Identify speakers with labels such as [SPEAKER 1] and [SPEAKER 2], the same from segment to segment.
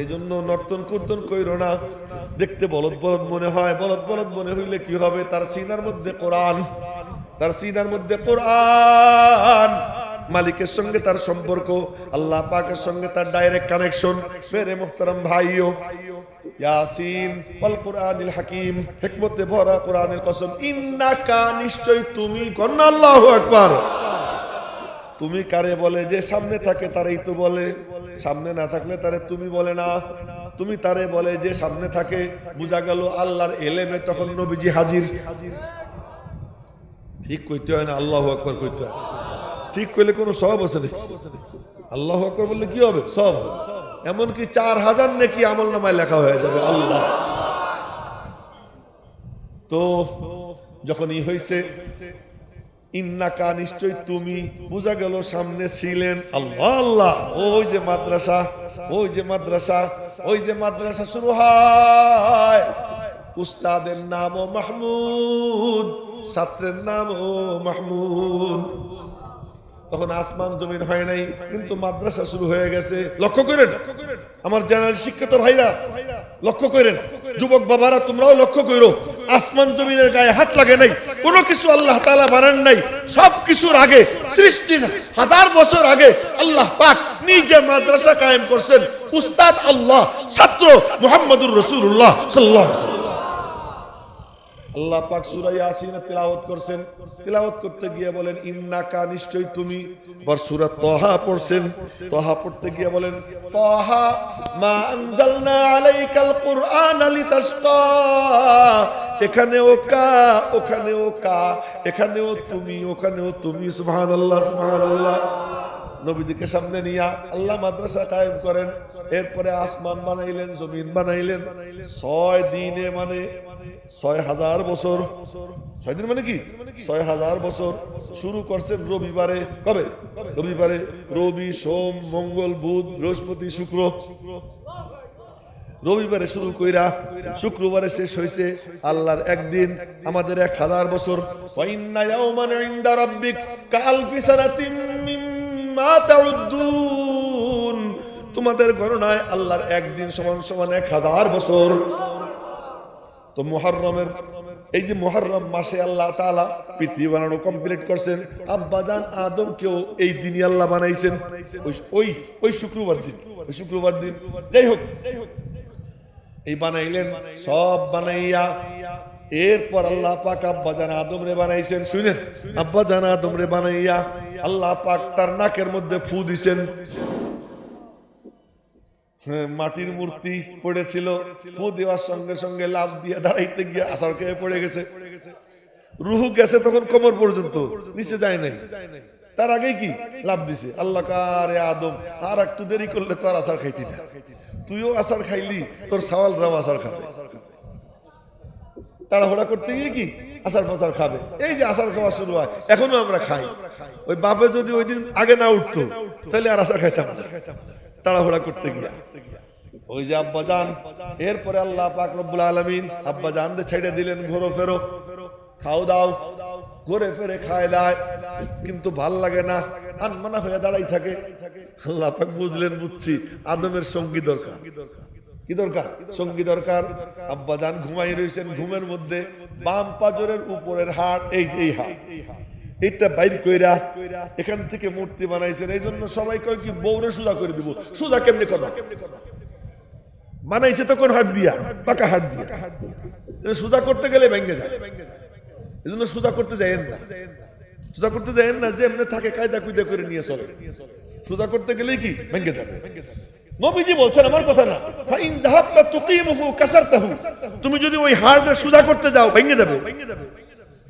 [SPEAKER 1] এই জন্য নর্তন কীর্তন কইরো না। দেখতে বলদ বলদ মনে হয়, বলদ বলদ মনে হইলে কি হবে? তার সিনার মধ্যে কোরআন, তার সিনার মধ্যে কোরআন। মালিকের সঙ্গে তার সম্পর্ক, আল্লাহ পাকের সঙ্গে তার ডাইরেক্ট কানেকশন মেরে মোহতারাম ভাইও, ইয়াসিন কুরআনিল হাকিম, হিকমতে ভরা কোরআনের কসম। ইন্নাকা, নিশ্চয় তুমি কন্না আল্লাহু আকবার। তুমি কারে বলে? যে সামনে থাকে তারাই তো বলে। সামনে না থাকলে তারে তুমি বলে না। তুমি তারে বলে যে সামনে থাকে। বোঝা গেল আল্লাহর এলেমে তখন নবীজি হাজির। ঠিক কইতে হয় না? আল্লাহ আকবর কইতে হয়। ঠিক কইলে কোনো সব আছে নাকি? আল্লাহ আকবর বললে কি হবে? সব। এমনকি চার হাজার নাকি আমল নামায় লেখা হয়ে যাবে। আল্লাহ। তো যখন ই হয়েছে ইন্নাকা নিশ্চয় তুমি। বোঝা গেল সামনে ছিলেন আল্লাহ আল্লাহ। ওই যে মাদ্রাসা, ওই যে মাদ্রাসা, ওই যে মাদ্রাসা শুরু হয়। উস্তাদের নামও মাহমুদ, ছাত্রের নামও মাহমুদ। তখন আসমান জমিন হয় নাই, কিন্তু মাদ্রাসা শুরু হয়ে গেছে। লক্ষ্য করেন, আমার জেনারেল শিক্ষিত ভাইরা, লক্ষ্য করেন। যুবক বাবারা, তোমরাও লক্ষ্য করো। আসমান জমিনের গায়ে হাত লাগে নাই, কোনো কিছু আল্লাহ তালা বানান নাই, সব কিছুর আগে, সৃষ্টির হাজার বছর আগে আল্লাহ পাক নিজে মাদ্রাসা কায়েম করছেন, উস্তাদ আল্লাহ, ছাত্র মোহাম্মদুর রসুল্লাহ ওয়াসাল্লাম। আল্লাহ পাক সূরা ইয়াসিনে তিলাওয়াত করছেন। তিলাওয়াত করতে গিয়ে বলেন, ইন্নাকা নিশ্চয় তুমি আবার সূরা তাহা পড়ছেন। তাহা পড়তে গিয়ে বলেন, তাহা মা আনজালনা আলাইকাল কুরআন লিতাশকা। এখানেও কা, ওখানেও কা, এখানেও তুমি, ওখানেও তুমি, সুবহানাল্লাহ সুবহানাল্লাহ। নবীদিকে সামনে নিয়া আল্লাহ মাদ্রাসা কায়েম করেন। এরপরে আসমান বানাইলেন, জমিন বানাইলেন। ছয় দিনে মানে ছয় হাজার বছর। ছয় দিন মানে কি? ছয় হাজার বছর। শুরু করছেন রবিবারে। কবে? রবিবারে রবি, সোম, মঙ্গল, বুধ, বৃহস্পতি, শুক্র। রবিবারে শুরু কইরা শুক্রবারে শেষ হয়েছে আল্লাহর একদিন, আমাদের এক হাজার বছর। সানাতিন তাউদ্দুন। তোমাদের গণনায় আল্লাহর একদিন সমান সমান এক হাজার বছর। তো মুহররমের এই যে মুহররম মাসে আল্লাহ তাআলা পৃথিবী বানানো কমপ্লিট করছেন। আব্বাজান আদমকেও এই দিনই আল্লাহ বানাইছেন। ওই- ওই শুক্রবার দিন। শুক্রবার দিন। যাই হোক। এই বানাইলেন, সব বানাইয়া এরপর আল্লাহ পাক আব্বা জান আদম রে বানাইছেন শুনেন? আব্বা জান আদম রে বানাইয়া আল্লাহ পাক তার নাকের মধ্যে ফু দিছেন। হ্যাঁ, মাটির মূর্তি পড়েছিল ফু দেওয়ার সঙ্গে সঙ্গে লাভ দিয়ে দাঁড়াইতে গিয়ে আসার খেয়ে পড়ে গেছে। রুহু গেছে তখন কোমর পর্যন্ত নিচে যায় নাই। তার আগেই কি? লাভ দিছে। আল্লাহ কারে আদম আর একটু দেরি করলে তো আসার খাইতি না। তুইও আসার খাইলি তোর সাওয়াল রাও আসার খাবে। তাড়াহুড়া করতে গিয়ে কি? আসার পাসার খাবে। এই যে আসার খাওয়া শুরু হয়, এখনও আমরা খাই। ওই বাপে যদি ওই দিন আগে না উঠতো, তাহলে আর আসার খাইতাম তাড়াহুড়া করতে গিয়া। ওই যে আব্বা যান, এরপরে আল্লাহ পাক রব্বুল আলামিন আব্বা জান ছেড়ে দিলেন ঘোরো ফেরো। খাও দাও, ঘুরে ফেরে খায় দায়, কিন্তু ভালো লাগে না, আনমানা হয়ে দাঁড়াই থাকে। আল্লাহ পাক বুঝলেন বুঝছি, আদমের সঙ্গী দরকার। কি দরকার? সঙ্গী দরকার। আব্বা যান ঘুমাই রয়েছেন ঘুমের মধ্যে বাম পাজরের উপরের হাট এই এই হাট এটা বাইর কইরা এখান থেকে মূর্তি বানাইছেন। এই জন্য সবাই কয় কি বৌরে সুজা করে দিব। সুজা কেমনি করবা? বানাইছে তো কোন হাত দিয়া, পাকা হাত দিয়া। সুজা করতে গেলে ভেঙে যায়। এই জন্য সুজা করতে যায়েন না। সুজা করতে যায়েন না যে এমনি থাকে কায়দা কুয়দা করে নিয়ে চলে। সুজা করতে গেলেই কি, ভেঙে যাবে। নবীজি বলছেন, আমার কথা না। ফাইন যাহাবতা তুকিমুহু কাসারতাহু। তুমি যদি ওই হাড়টা সুজা করতে যাও, ভেঙে যাবে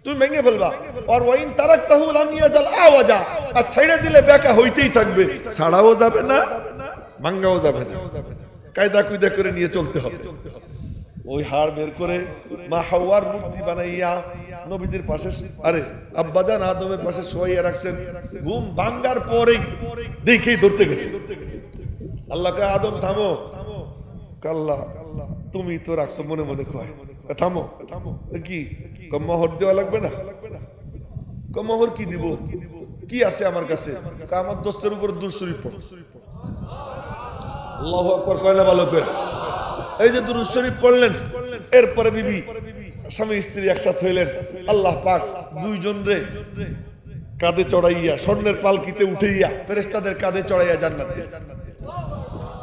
[SPEAKER 1] তুমি ভেঙে ফেলবা। আর ওয়াইন তারাকতাহু লাম ইয়াজাল আওয়াজা। আর ছেড়ে দিলে বেকা হইতেই থাকবে। ছাড়াও যাবে না, ভাঙ্গাও যাবে না। কায়দা কুয়দা করে নিয়ে চলতে হবে। ওই হাড় বের করে মা হাওয়ার মূর্তি বানাইয়া নবীদের পাশে আরে, আব্বাজান আদমের পাশে শোয়াইয়া রাখছেন। ঘুম ভাঙ্গার পরেই দেখেই ধরতে গেছে। আল্লাহকে আদম থামো। কাল্লা, তুমি তো রাখছো মনে মনে কয়। থামো। থামো কি? দেওয়া লাগবে না? কি দিব কি আছে আমার কাছে? আমার দোস্তের উপর আল্লাহ ভালো করে? এই যে দুরুদ শরীফ পড়লেন, এরপরে বিবি, স্বামী স্ত্রী একসাথে হইলেন। আল্লাহ পাক দুইজন রে কাঁধে চড়াইয়া, স্বর্ণের পালকিতে উঠাইয়া ফেরেস্তাদের কাঁধে চড়াইয়া জান্নাতে।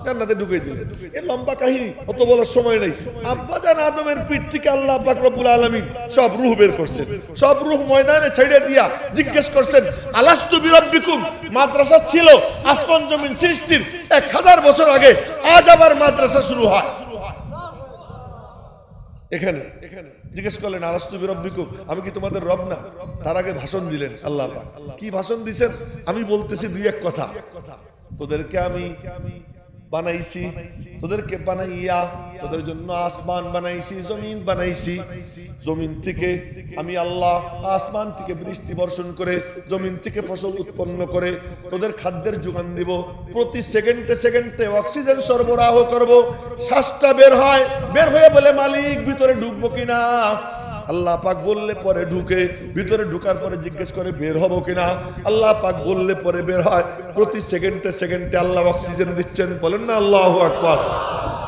[SPEAKER 1] জান্নাতে ঢুকে দিলেন। এ লম্বা কাহিনী, অত বলার সময় নেই। আব্বা জান আদমের পিঠ থেকে আল্লাহ পাক রব্বুল আলামিন সব রূহ বের করছেন। সব রূহ ময়দানে ছেড়ে দিয়া জিজ্ঞেস করছেন, আলাস্তু বিরাব্বিকুম? মাদ্রাসা ছিল, আসমান জমিন সৃষ্টির। এক হাজার বছর আগে, আজ আবার মাদ্রাসা শুরু হয়। এখানে এখানে জিজ্ঞেস করলেন, আলাস্তু বিরব্বিকুম? আমি কি তোমাদের রব না? তার আগে ভাষণ দিলেন আল্লাহ পাক। কি ভাষণ দিছেন? আমি বলতেছি দুই এক কথা। তোদেরকে আমি বানাইছি, তোদেরকে বানাইয়া তোদের জন্য আসমান বানাইছি, জমিন বানাইছি। জমিন থেকে আমি আল্লাহ আসমান থেকে বৃষ্টি বর্ষণ করে, জমিন থেকে ফসল উৎপন্ন করে তোদের খাদ্যের যোগান দিব। প্রতি সেকেন্ডে সেকেন্ডে অক্সিজেন সরবরাহ করব। শ্বাসটা বের হয়, বের হয়ে বলে, মালিক, ভিতরে ঢুকবো কিনা? আল্লাহ পাক বললে পরে ঢুকে, ভিতরে ঢুকার পরে জিজ্ঞেস করে, বের হব কিনা? আল্লাহ পাক বললে পরে বের হয়। প্রতি সেকেন্ডে সেকেন্ডে আল্লাহ অক্সিজেন দিচ্ছেন। বলেন না, আল্লাহ আকবার।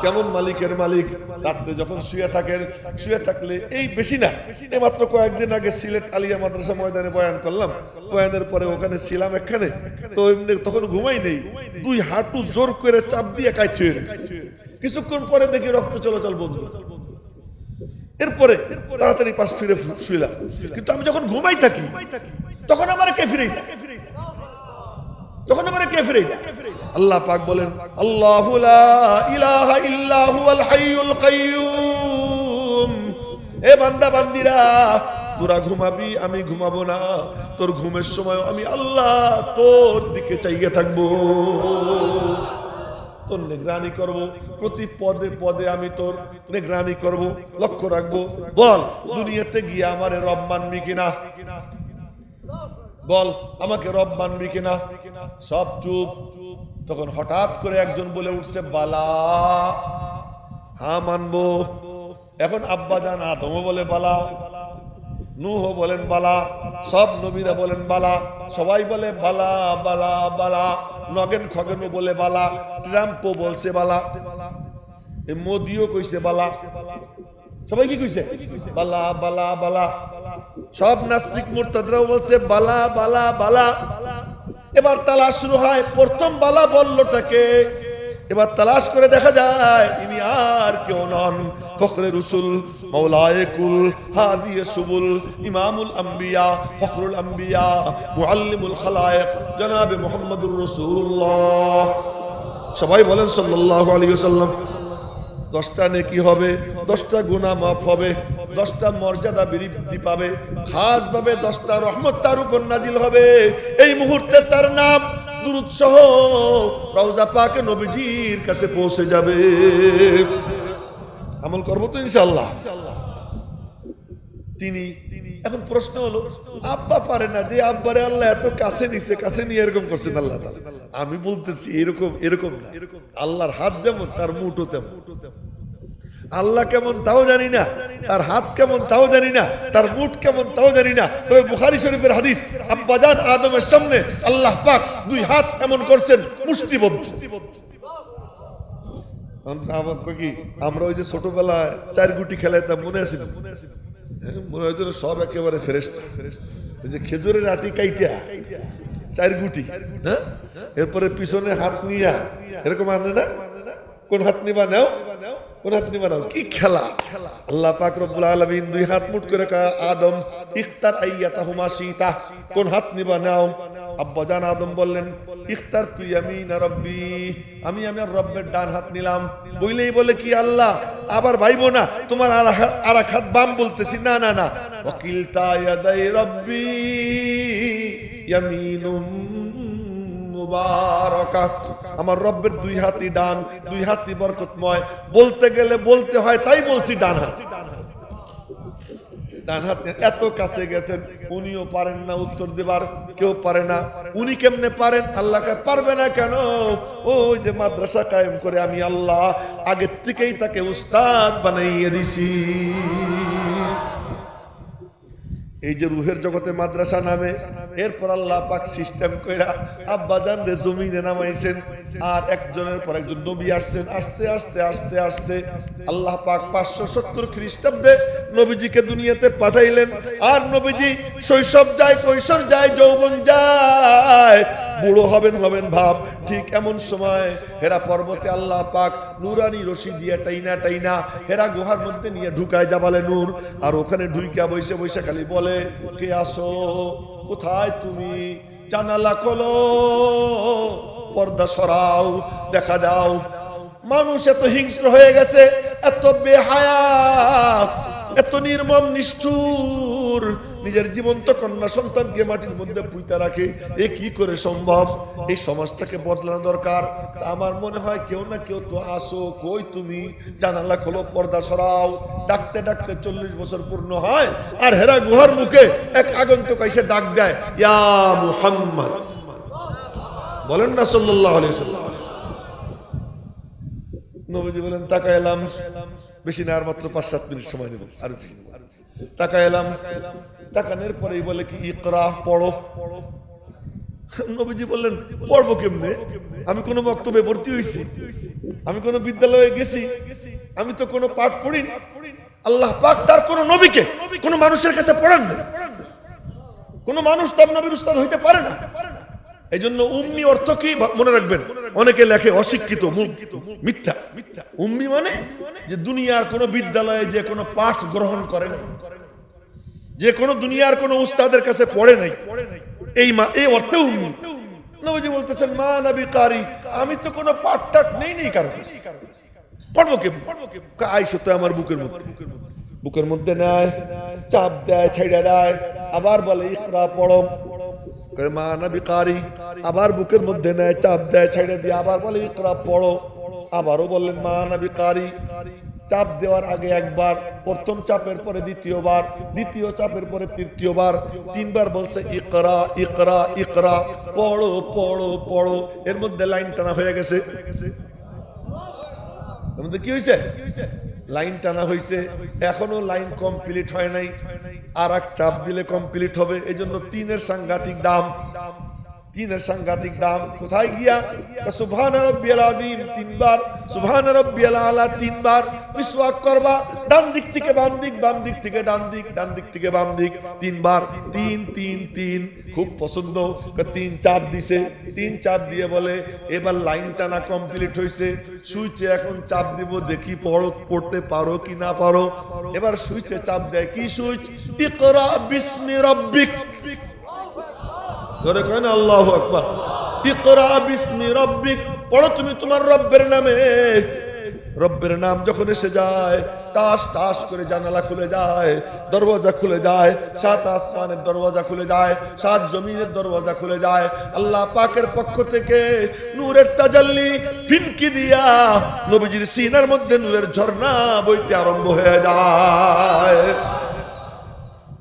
[SPEAKER 1] কেমন মালিকের মালিক? রাত্রে যখন শুয়ে থাকেন, শুয়ে থাকলে এই বেশি না। এই মাত্র কয়েকদিন আগে সিলেট আলিয়া মাদ্রাসা ময়দানে বয়ান করলাম। বয়ানের পরে ওখানে ছিলাম এখানে তো এমনি তখন ঘুমাই নেই। দুই হাঁটু জোর করে চাপ দিয়ে গেছে। কিছুক্ষণ পরে দেখি রক্ত চলাচল বন্ধ। এরপরে তাড়াতাড়ি পাশ ফিরে শুইলাম। কিন্তু আমি যখন ঘুমাই থাকি, তখন আমার কে ফিরে তখন আমার কে ফিরে আল্লাহ পাক বলেন, আল্লাহু লা ইলাহা ইল্লা হুয়াল হাইয়ুল কাইয়ুম। এ বান্দা, বান্দিরা, তোরা ঘুমাবি, আমি ঘুমাবো না। তোর ঘুমের সময় আমি আল্লাহ তোর দিকে চাইয়ে থাকব। তোর নিগরানি করব। প্রতি পদে পদে আমি তোর নিগরানি করব। লক্ষ্য রাখব। বল, দুনিয়াতে গিয়ে আমার রব মানবি কিনা? বল, আমাকে রব মানবি কিনা? সব চুপ। তখন হঠাৎ করে একজন বলে উঠছে, বালা, হা মানবো। এখন আব্বা জান আদমও বলে বালা। নূহ বলেন বালা, সব নবীরা বলেন বালা, সবাই বলে বালা বালা বালা, নগেন খগেনও বলে বালা, ট্রাম্পও বলছে বালা মোদিও কইছে বালা। সবাই কি কইছে? বালা বালা বালা। সব নাস্তিক মোর্তাদরাও বলছে বালা বালা বালা। এবার তালা শুরু হয়, প্রথম বালা বললটাকে এবার তালাশ করে দেখা যায়, ইনি আর কেউ নন। ফখরে রসুল মৌলায়ে কুল হাদিয়ে সুবুল, ইমামুল আম্বিয়া, ফখরুল আম্বিয়া, মুআল্লিমুল খালায়েক, জনাবে মুহাম্মদুর রাসূলুল্লাহ। সবাই বলেন সাল্লাল্লাহু আলাইহি ওয়াসাল্লাম, দশটা নেকি হবে, দশটা গুণা মাফ হবে, দশটা মর্যাদা বৃদ্ধি পাবে খাস ভাবে দশটা রহমত তার উপর নাজিল হবে। এই মুহূর্তে তার নাম দুরুদ সহ রওজা পাকে নবীজির কাছে পৌঁছে যাবে। আমল করব তো ইনশাল্লাহ তিনি এখন প্রশ্ন হলো, আব্বা পারে না যে আব্বারে আল্লাহ এত কাছে নিছে কাছে নিয়ে এরকম করছেন আল্লাহ। আমি বলতেছি এরকম এরকম না। এরকম আল্লাহর হাত যেমন, তার মুঠো তেমন। আল্লাহ কেমন তাও জানি না, তার হাত কেমন তাও জানি না, তার মুঠ কেমন তাও জানি না। তবে বুখারি শরীফের হাদিস আব্বাজান আদমের সামনে আল্লাহ পাক দুই হাত এমন করছেন, মুষ্টিবদ্ধ। আমরা ওই যে ছোটবেলায় চার গুটি খেলাইতাম, মনে আছে? মনে হয় যেন সব একেবারে ফেরেস্তা ওই যে খেজুরের আটি কাইটা, চার গুটি হ্যাঁ? এরপরে পিছনে হাত নিয়া, এরকম আনে না? কোন হাত নিবা, নাও? হাত নিবা কি খেলা? আল্লাহ পাক রব্বুল দুই হাত মুট করে আদম, ইখতার আইয়াতাহুমা সীতা কোন হাত নিবা নাও। আব্বা আদম বললেন, ইখতার তুই আমি না রব্বি? আমি আমার রব্বের ডান হাত নিলাম। বইলেই বলে, কি আল্লাহ, আবার ভাইবো না, তোমার আর এক হাত বাম বলতেছি। না না না। ওকিল তায়াদাই রব্বি ইয়ামিনুম আমার রব্বের দুই হাতই ডান, দুই হাতই বরকতময়। বলতে গেলে বলতে হয়, তাই বলছি ডান হাত। হাত এত কাছে গেছেন, উনিও পারেন না উত্তর দেবার, কেউ পারে না। উনি কেমনে পারেন, আল্লাহকে পারবে না কেন? ওই যে মাদ্রাসা কায়েম করে আমি আল্লাহ আগের থেকেই তাকে উস্তাদ বানাইয়ে দিছি। এই যে রুহের জগতে মাদ্রাসা নামে, এরপর আল্লাহ পাক সিস্টেম কইরা আব্বাজান রে জমিনে নামাইছেন, আর একজনের পর একজন নবী আসছেন, আস্তে আস্তে আস্তে আস্তে। আল্লাহ পাক পাঁচশো সত্তর খ্রিস্টাব্দে নবীজিকে দুনিয়াতে পাঠাইলেন, আর নবীজি শৈশব যায়, কৈশোর যায়, যৌবন যায়। বুড়ো হবেন হবেন ভাব। ঠিক এমন সময় হেরা পর্বতে আল্লাহ পাক নুরানি রশি দিয়ে টাইনা টাইনা হেরা গুহার মধ্যে নিয়ে ঢুকায় যাবালে নূর। আর ওখানে ঢুইকা বসে বসে খালি বলে কে আসো, কোথায় তুমি? জানালা খোলো, পর্দা সরাও, দেখা দাও। মানুষ এত হিংস্র হয়ে গেছে, এত বেহায়া, এত নির্মম, নিষ্ঠুর। নিজের জীবন্ত কন্যা সন্তানকে মাটির মধ্যে পুঁতে রাখে। এ কি করে সম্ভব? এই সমাজটাকে বদলানো দরকার। আমার মনে হয় কেউ না কেউ তো আসো, কই তুমি? জানালা খোলো, পর্দা সরাও। ডাকতে ডাকতে চল্লিশ বছর পূর্ণ হয়, আর হেরা গুহার মুখে এক আগন্তুক এসে ডাক দেয়, ইয়া মুহাম্মদ। বলেন না আলাইহি সাল্লাম নবীজি বলেন টাকা এলাম। বেশি না, আর মাত্র পাঁচ সাত মিনিট সময় নেব। আর বেশি। টাকা এলাম। টাকানের পরেই বলে কি ইকরা পড়ো। পড়ো নবীজি বললেন, পড়ব কেমনে? আমি কোনো বক্তব্যে ভর্তি হয়েছি আমি কোনো বিদ্যালয়ে গেছি। আমি তো কোনো পাঠ পড়িনি। আল্লাহ পাক তার কোন নবীকে, কোন মানুষের কাছে পড়েন না। কোন মানুষ তার নবীর উস্তাদ হইতে পারে না। এই জন্য উম্মি অর্থ কি মনে রাখবেন, অনেকে লেখে অশিক্ষিত মিথ্যা মিথ্যা। উম্মি মানে যে দুনিয়ার কোন বিদ্যালয়ে যে কোনো পাঠ গ্রহণ করে না যে কোনো দুনিয়ার কোন উস্তাদের কাছে পড়ে নাই। এই মা এই অর্থে উম্মি। নবীজি বলতেছেন, মা নবী কারি, আমি তো কোনো পাঠ টাট নেই নেই কারও। পড়ব কে? পড়ব কে আইসো তো আমার বুকের মধ্যে। বুকের মধ্যে নেয়, চাপ দেয়, ছেড়ে দেয়, আবার বলে, ইকরা, পড়ো। মা নবী কারি, আবার বুকের মধ্যে নেয়, চাপ দেয়, ছেড়ে দিয়ে আবার বলে, ইকরা, পড়ো। আবারও বললেন, মা নবী কারি চাপ দেওয়ার আগে একবার, প্রথম চাপের পরে দ্বিতীয়বার, দ্বিতীয় চাপের পরে তৃতীয়বার, তিনবার বলছে ইকরা ইকরা ইকরা, পড়ো পড়ো পড়ো। এর মধ্যে লাইন টানা হয়ে গেছে। এর মধ্যে কি হয়েছে লাইন টানা হয়েছে এখনও লাইন কমপ্লিট হয় নাই। আর এক চাপ দিলে কমপ্লিট হবে। এই জন্য তিনের সাংঘাতিক দাম। তিনের সাংঘাতিক দাম কোথায় গিয়া? আযীম তিনবার আলা তিনবার মিসওয়াক করবা। ডান দিক থেকে বাম দিক বাম দিক থেকে ডান দিক ডান দিক থেকে বাম দিক তিনবার, তিন তিন তিন। খুব পছন্দ। তিন চাপ দিছে। তিন চাপ দিয়ে বলে, এবার লাইন টানা কমপ্লিট হয়েছে সুইচে এখন চাপ দিব, দেখি পড়ো, পড়তে পারো কি না পারো। এবার সুইচে চাপ দেয় কি সুইচ? ইকরা বিসমি রাব্বিক। ধরে কেন আল্লাহ আকবার। ইকরা বিসমি রব্বিক, পড়ো তুমি তোমার রব্বের নামে। রব্বের নাম যখন এসে যায় টাস টাস করে জানালা খুলে যায়, দরওয়াজা খুলে যায়, সাত আসমানের দরওয়াজা খুলে যায়, সাত জমিনের দরওয়াজা খুলে যায়। আল্লাহ পাকের পক্ষ থেকে নূরের তাজাল্লি ফিনকি দিয়া নবীজির সিনার মধ্যে নূরের ঝর্ণা বইতে আরম্ভ হয়ে যায়।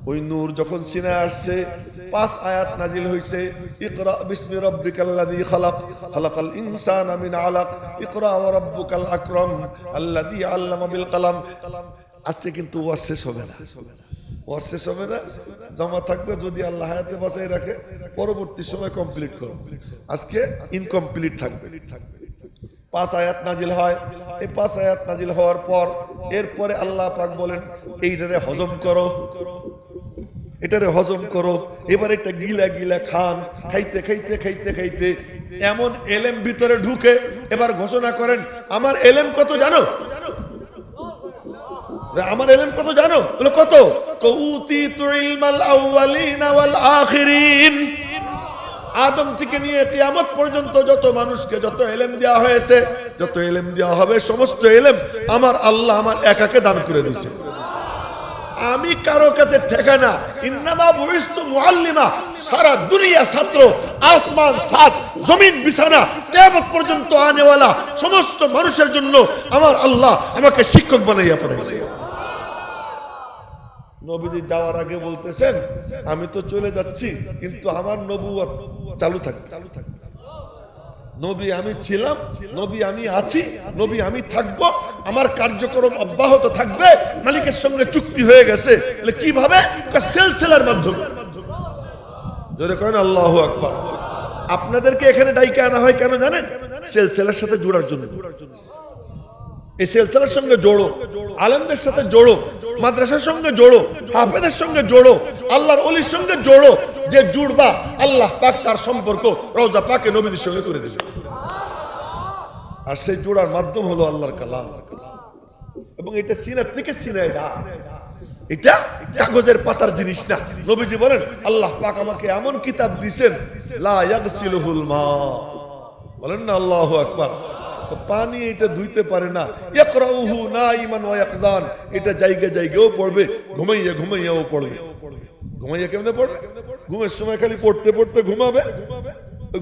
[SPEAKER 1] ওই নূর যখন সিনে আসছে, পাঁচ আয়াত নাজিল হইছে, ইকরা বিসমি রাব্বিকাল্লাযী খালাক, খালাকাল ইনসানা মিন আলাক, ইকরা ওয়া রাব্বুকাল আকরাম, আল্লাযী আল্লামা বিল কলম। আজকে কিন্তু ওয়াজ শেষ হবে না। ওয়াজ শেষ হবে না? জমা থাকবে যদি আল্লাহ হায়াতে বাঁচাই রাখে, পরবর্তী সময় কমপ্লিট করব আজকে ইনকমপ্লিট থাকবে। পাঁচ আয়াত নাজিল হয়। এই পাঁচ আয়াত নাজিল হওয়ার পর, এরপরে আল্লাহ পাক বলেন, এইটারে হজম করো। এটারে হজম করো। এবার এটা গিলা গিলা খান। খাইতে খাইতে খাইতে খাইতে এমন এলেম ভিতরে ঢুকে এবার ঘোষণা করেন, আমার এলেম কত জানো? আমার এলেম কত জানো? কত? আদম থেকে নিয়ে কিয়ামত পর্যন্ত যত মানুষকে যত এলেম দেওয়া হয়েছে, যত এলেম দেওয়া হবে, সমস্ত এলেম আমার আল্লাহ আমার একাকে দান করে দিয়েছে। আমি কারও কাছে ঠেকা না। ইন্নামা বহিস্তু মুআল্লিমা। সারা দুনিয়া ছাত্র, আসমান সাত জমিন বিছানা, কিয়ামত পর্যন্ত আনেওয়ালা, সমস্ত মানুষের জন্য আমার আল্লাহ আমাকে শিক্ষক বানাইয়া পড়াইছে। নবীজি যাওয়ার আগে বলতেছেন, আমি তো চলে যাচ্ছি, কিন্তু আমার নবুয়ত চালু থাকবে চালু থাকবে নবী আমি ছিলাম, নবী আমি আছি, নবী আমি থাকব, আমার কার্যক্রম অব্যাহত থাকবে, মালিকের সঙ্গে চুক্তি হয়ে গেছে। কীভাবে? সেলসেলার মাধ্যমে। জোরে কেন আল্লাহ আকবার। আপনাদেরকে এখানে ডাইকে আনা হয় কেন জানেন? সেলসেলার সাথে জোড়ার জন্য। এই সেলসেলার সঙ্গে জোড়ো, আলমদের সাথে জোড়ো। মাদ্রাসার সঙ্গে জোড়ো হাফেদের সঙ্গে জোড়ো, আল্লাহর অলির সঙ্গে জোড়ো, যে জুড়বা, আল্লাহ পাক তার সম্পর্ক রওজা পাকে নবীদের সঙ্গে করে দেবে। আর সেই জোড়ার মাধ্যম হলো আল্লাহর কালাম। এবং এটা সিনার থেকে সিনায় দা এটা কাগজের পাতার জিনিস না। নবীজি বলেন, আল্লাহ পাক আমাকে এমন কিতাব দিছেন, লা ইয়াগসিলুহুল মা। বলেন না, আল্লাহু আকবার। পানি এটা ধুইতে পারে না। ইয়াকরাউহু নাইমান ওয়া ইয়াকদান এটা জায়গা জায়গাও পড়বে, ঘুমাইয়া ঘুমাইয়াও পড়বে। ঘুমাইয়া কেমনে পড়বে ঘুমের সময় খালি পড়তে পড়তে ঘুমাবে।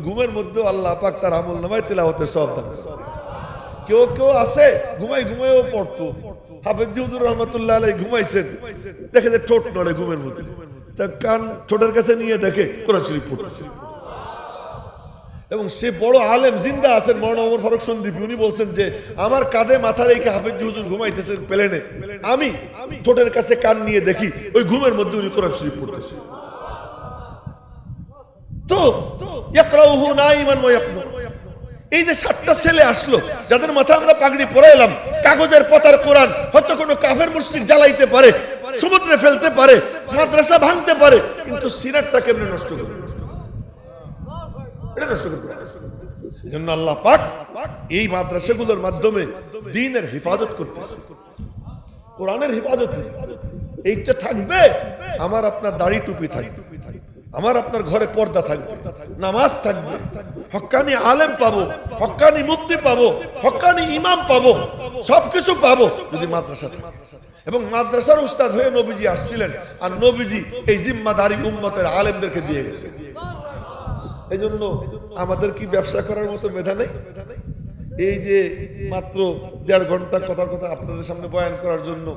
[SPEAKER 1] ঘুমের মধ্যে আল্লাহ পাক তার আমল নামায় তেলাওয়াতের সব দান কেউ কেউ আছে, ঘুমাই ঘুমাইও পড়তো। হাফেজ রহমতুল্লাহ আলাই ঘুমাইছেন। দেখে যে ঠোঁট নড়ে ঘুমের মধ্যে। তা কান ঠোঁটের কাছে নিয়ে দেখে কোরআন শরীফ পড়তেছে। এবং সে বড় আলেম, জিন্দা আছেন মরণ অমর ফারুক সন্দীপ। উনি বলছেন যে, আমার কাঁধে মাথা রেখে হাফেজ হুজুর ঘুমাইতেছেন প্লেনে আমি ঠোঁটের কাছে কান নিয়ে দেখি, ওই ঘুমের মধ্যে উনি কোরআন শরীফ পড়তেছে। তো, ইয়াকরাউহু নাইমান ওয়া এই যে সাতটা ছেলে আসলো, যাদের মাথায় আমরা পাগড়ি পরাইলাম, কাগজের পাতার কোরআন, হয়তো কোনো কাফের মুসলিক জ্বালাইতে পারে, সমুদ্রে ফেলতে পারে, মাদ্রাসা ভাঙতে পারে, কিন্তু সিরাতটা কেমনে নষ্ট করবে? এই মাদ্রাসাগুলোর মাধ্যমে দিনের হেফাজত করতেছে। কোরআনের হেফাজত এইটা থাকবে, আমার আপনার দাড়ি টুপি থাকবে, আমার আপনার ঘরে পর্দা থাকবে, নামাজ থাকবে হক্কানি আলেম পাবো হক্কানি মুক্তি পাবো হক্কানি ইমাম পাবো, সবকিছু পাবো যদি মাদ্রাসা এবং মাদ্রাসার উস্তাদ হয়ে নবীজি আসছিলেন, আর নবীজি এই জিম্মাদারি উম্মতের আলেমদেরকে দিয়ে গেছে এই জন্য আমাদের কি ব্যবসা করার মতো মেধা নেই? এই যে মাত্র দেড় ঘণ্টা কথার কথা আপনাদের সামনে বয়ান করার জন্য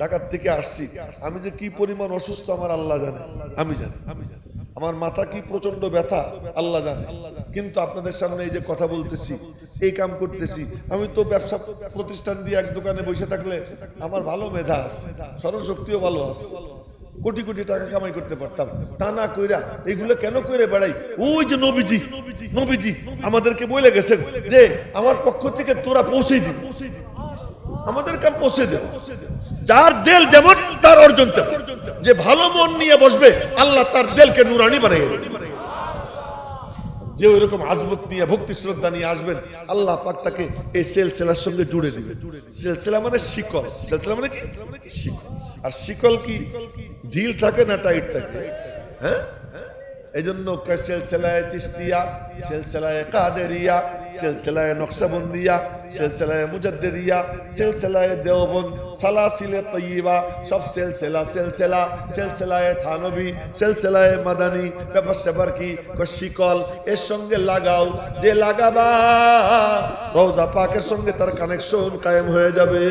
[SPEAKER 1] ঢাকার থেকে আসছি। আমি যে কি পরিমাণ অসুস্থ আমার আল্লাহ জানে। আমি জানি। আমি জানি আমার মাথা কি প্রচণ্ড ব্যথা, আল্লাহ জানে। কিন্তু আপনাদের সামনে এই যে কথা বলতেছি, এই কাম করতেছি, আমি তো ব্যবসা প্রতিষ্ঠান দিয়ে এক দোকানে বসে থাকলে আমার ভালো মেধা আছে স্মরণ শক্তিও ভালো আছে। কোটি কোটি টাকা কামাই করতে পারতাম। তা না কইরা এগুলো কেন কইরে বেড়াই? ওই যে নবীজি নবীজি আমাদেরকে বলে গেছেন যে, আমার পক্ষ থেকে তোরা পৌঁছে দিবি আমাদের কাম পৌঁছে দে। যার দেল যেমন, তার অর্জন। যে ভালো মন নিয়ে বসবে, আল্লাহ তার দেলকে নুরানি বানিয়ে দেবে ওই রকম আজমত নিয়ে, ভক্তি শ্রদ্ধা নিয়ে আসবেন, আল্লাহ পাক তাকে এই সেলসেলার সঙ্গে জুড়ে দিবে সেলসেলা মানে শিকল। সেলসেলা মানে কি? শিকল। আর শিকল কি? ঢিল থাকে না টাইট থাকে? হ্যাঁ? এই জন্য সেলসেলায় চিস্তিয়া সেলসেলায় কাদেরিয়া, সেলসেলায় নকশাবন্দিয়া, সেলসেলায় মুজাদ্দিদিয়া, সেলসেলায় দেওবন্দ, সালাসিলে তৈবা সব সেলসেলা সেলসেলা, সেলসেলায় থানবী, সেলসেলায় মাদানি, ব্যাপার স্যাপার কি? শিকল, এর সঙ্গে লাগাও, যে লাগাবা রোজা পাকের সঙ্গে তার কানেকশন কায়েম হয়ে যাবে।